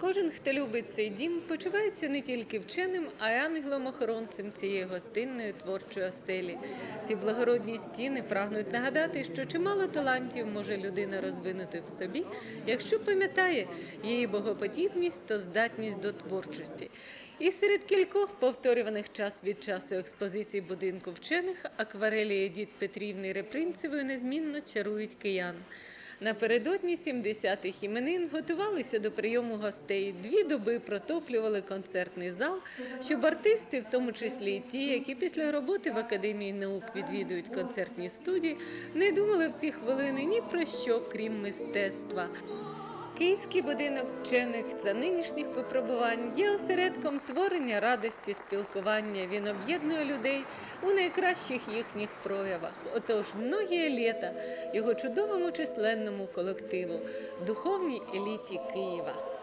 Кожен, хто любить цей дім, почувається не тільки вченим, а й ангелом-охоронцем цієї гостинної творчої оселі. Ці благородні стіни прагнуть нагадати, що чимало талантів може людина розвинути в собі, якщо пам'ятає її богоподібність та здатність до творчості. І серед кількох повторюваних час від часу експозицій будинку вчених акварелі Едіт Петрівни Репринцевої незмінно чарують киян. Напередодні 70-х іменин готувалися до прийому гостей. Дві доби протоплювали концертний зал, щоб артисти, в тому числі і ті, які після роботи в Академії наук відвідують концертні студії, не думали в ці хвилини ні про що, крім мистецтва. Київський будинок вчених за нинішніх випробувань є осередком творення радості, спілкування. Він об'єднує людей у найкращих їхніх проявах. Отож, многія літа його чудовому численному колективу, духовній еліті Києва.